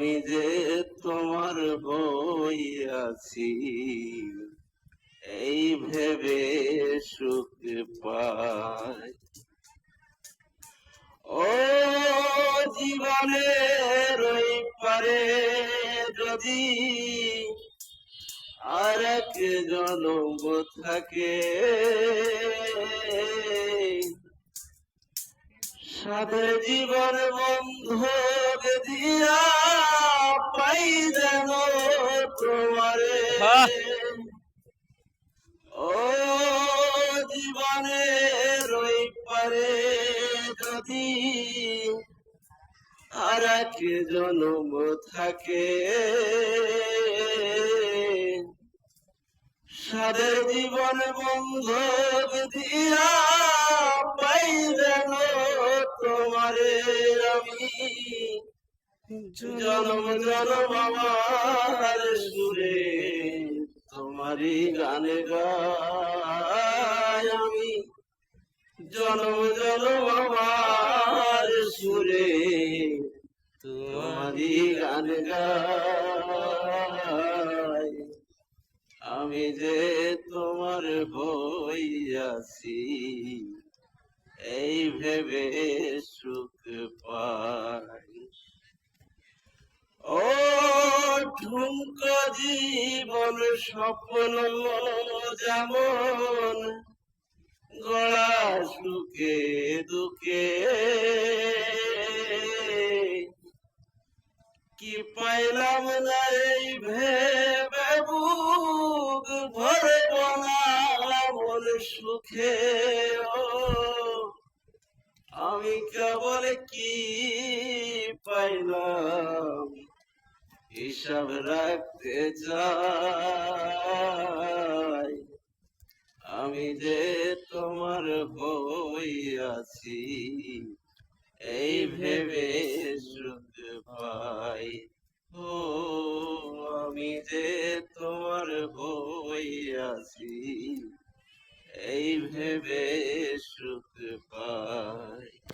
আমি যে তোমার হইয়াছি এই ভেবে সুখ পাই। ও জীবনের ওই পারে যদি আর এক জনম থাকে সাথে জীবন বন্ধক দিয়া পাই যেন তোমারে! ও জীবনের ওই পারে যদি আর এক জনম থাকে সাদের জীবন বন্ধক দিয়া জনম জনম আমার সুরে তোমারই গানে গাই আমি। জনম জনম আমার সুরে তোমারই গান গাই। আমি যে তোমার হইয়াছি এই ভেবে সুখ পাই ও ঠুমক জীবন স্বপ্ন যেমন গড়া সুখে দুঃখে। কি পাইলাম না এই ভেবে বুক ভরে মন সুখে? আমি কেবল কি পাইলাম? হিসাব রাখতে চাই। আমি যে তোমার বই আছি, এই ভেবে সুখ পাই। ও, আমি যে তোমার বই আছি, এই ভেবে সুখ পাই।